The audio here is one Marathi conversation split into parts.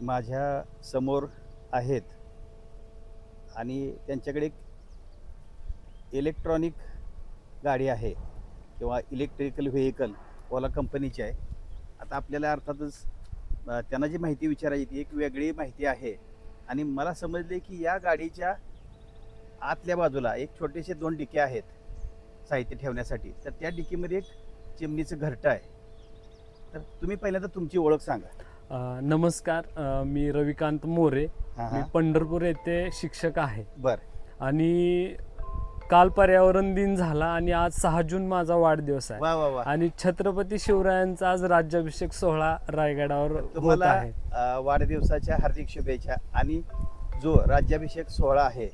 माझ्यासमोर आहेत. आणि त्यांच्याकडे एक इलेक्ट्रॉनिक गाडी आहे किंवा इलेक्ट्रिकल व्हेकल ओला कंपनीची आहे. आता आपल्याला अर्थातच त्यांना जी माहिती विचारायची ती एक वेगळी माहिती आहे. आणि मला समजले की या गाडीच्या आतल्या बाजूला एक छोटेसे दोन डिके आहेत साहित्य ठेवण्यासाठी. तर त्या डिकीमध्ये एक चिमणीचं घरटं आहे. तर तुम्ही पहिल्यांदा तुमची ओळख सांगा. अ, नमस्कार अ, मी रविकांत मोरे. हां मी पंढरपूर येथे शिक्षक आहे. बरं. आणि काल पर्यावरण दिन झाला आणि आज सहा जून माझा वाढदिवस आहे. वा वा वा. आणि छत्रपती शिवरायांचा आज राज्याभिषेक सोहळा रायगडावर होत तुम्हाला आहे. अ, वाढदिवसाच्या हार्दिक शुभेच्छा आणि जो राज्याभिषेक सोहळा आहे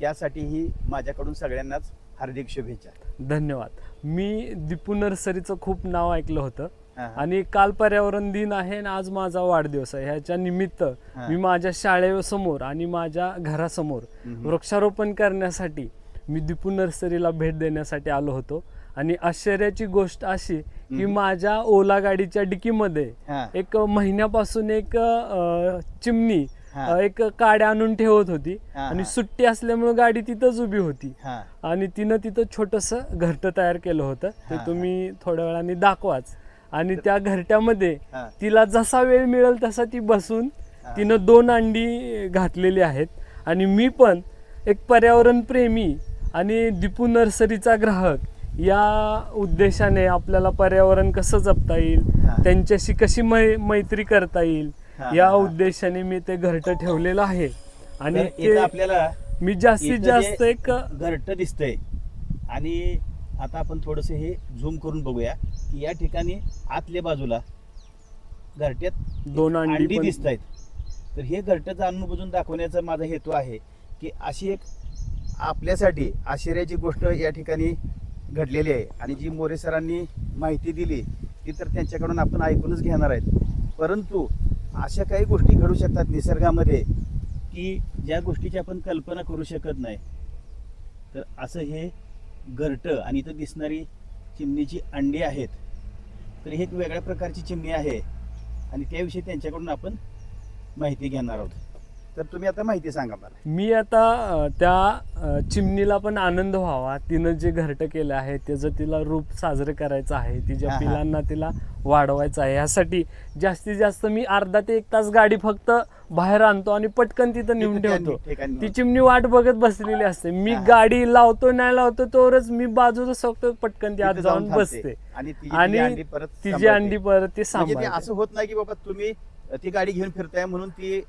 त्यासाठीही माझ्याकडून सगळ्यांनाच हार्दिक शुभेच्छा. धन्यवाद. मी दीपू नर्सरीचं खूप नाव ऐकलं होतं. आणि काल पर्यावरण दिन आहे आणि आज माझा वाढदिवस आहे ह्याच्या निमित्त. मी माझ्या शाळेसमोर आणि माझ्या घरासमोर. वृक्षारोपण करण्यासाठी मी दीपू नर्सरीला भेट देण्यासाठी आलो होतो आणि आश्चर्याची गोष्ट अशी की. माझ्या ओला गाडीच्या डिकीमध्ये एक महिन्यापासून एक चिमणी एक काड्या आणून ठेवत होती आणि. सुट्टी असल्यामुळे गाडी तिथंच उभी होती. आणि तिनं तिथं छोटस घरटं तयार केलं होतं ते तुम्ही थोड्या वेळाने दाखवाच आणि त्या घरट्यामध्ये हा. तिला जसा वेळ मिळेल तसा ती बसून. तिनं दोन अंडी घातलेली आहेत आणि मी पण एक पर्यावरण प्रेमी आणि दीपू नर्सरीचा ग्राहक या उद्देशाने आपल्याला पर्यावरण कसं जपता येईल. त्यांच्याशी कशी मै मैत्री करता येईल हा, या हा, हा. उद्देशाने मी ते घरटं ठेवलेलं आहे आणि ते आपल्याला मी जास्तीत इथं जास्त एक घरटं दिसतंय आणि आता आपण थोडस हे झूम करून बघूया की या ठिकाणी आतल्या बाजूला घरट्यात दोन अंडी दिसत आहेत तर हे घरटं जाणून बुजून दाखवण्याचा माझा हेतू आहे की अशी एक आपल्यासाठी आश्चर्याची गोष्ट या ठिकाणी घडलेली आहे. आणि जी मोरे सरांनी माहिती दिली ती तर त्यांच्याकडून आपण ऐकूनच घेणार आहेत. परंतु अशा काही गोष्टी घडू शकतात निसर्गामध्ये की ज्या गोष्टीची आपण कल्पना करू शकत नाही. तर असं हे घरटं आणि इथं दिसणारी चिमणीची अंडी आहेत. तर ही एक वेगळ्या प्रकारची चिमणी आहे आणि त्याविषयी त्यांच्याकडून आपण माहिती घेणार आहोत. तर तुम्ही आता माहिती सांगा मला मी आता अ, त्या अ, चिमणीला पण आनंद व्हावा तिनं जे घरटं केलं आहे त्याचं तिला रूप साजरं करायचं आहे तिच्या हा. पिलांना तिला वाढवायचं आहे यासाठी जास्तीत जास्त मी अर्धा ते एक तास गाडी फक्त बाहेर आणतो आणि पटकन तिथं नेऊन ठेवतो ठिकाणी ती चिमणी वाट बघत बसलेली असते मी हा. गाडी लावतो नाही लावतो तोवरच मी बाजूला सोडतो पटकन ती आत तिथं जाऊन थांबते. बसते आणि ती- ती आणि अंडी परत तिची सांभाळते. अंडी परत ती म्हणजे ते सांभाळते असं होत नाही की बाबा तुम्ही ती गाडी घेऊन फिरताय म्हणून ती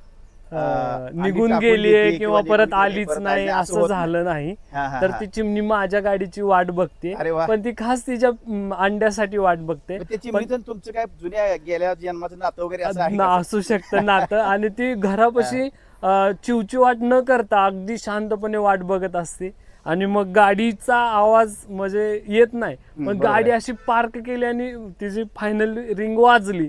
निघून गेलीये किंवा परत आलीच नाही असं झालं नाही. तर. ती चिमणी माझ्या गाडीची वाट बघते पण ती खास तिच्या अंड्यासाठी वाट बघते. तुमचं काय जुन्या गेल्या जन्माचं नातं वगैरे असं शकतं नातं. आणि ती घरापाशी अ, चिवची वाट न करता अगदी शांतपणे वाट बघत असते. आणि मग गाडीचा आवाज म्हणजे येत नाही. पण गाडी. अशी पार्क केली आणि तिची फायनल रिंग वाजली.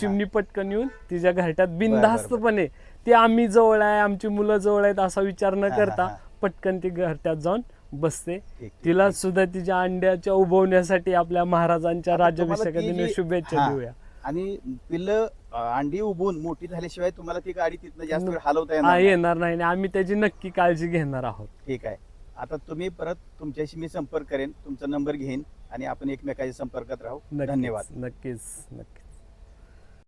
चिमणी पटकन येऊन तिच्या घरट्यात बिनधास्तपणे ती आम्ही जवळ आहे आमची मुलं जवळ आहेत असा विचार न करता. पटकन ती घरट्यात जाऊन बसते तिला. सुद्धा तिच्या अंड्याच्या उभवण्यासाठी आपल्या महाराजांच्या राज्याभिषेका शुभेच्छा. देऊया आणि पिल्लं अंडी उभून मोठी झाल्याशिवाय तुम्हाला ती गाडी तिथनं जास्त वेळ हलवता येणार नाही. येणार नाही आम्ही त्याची नक्की काळजी घेणार आहोत ठीक आहे आता तुम्ही परत तुमच्याशी मी संपर्क करेन तुमचा नंबर घेईन आणि आपण एकमेकाच्या संपर्कात राहू धन्यवाद नक्कीच नक्कीच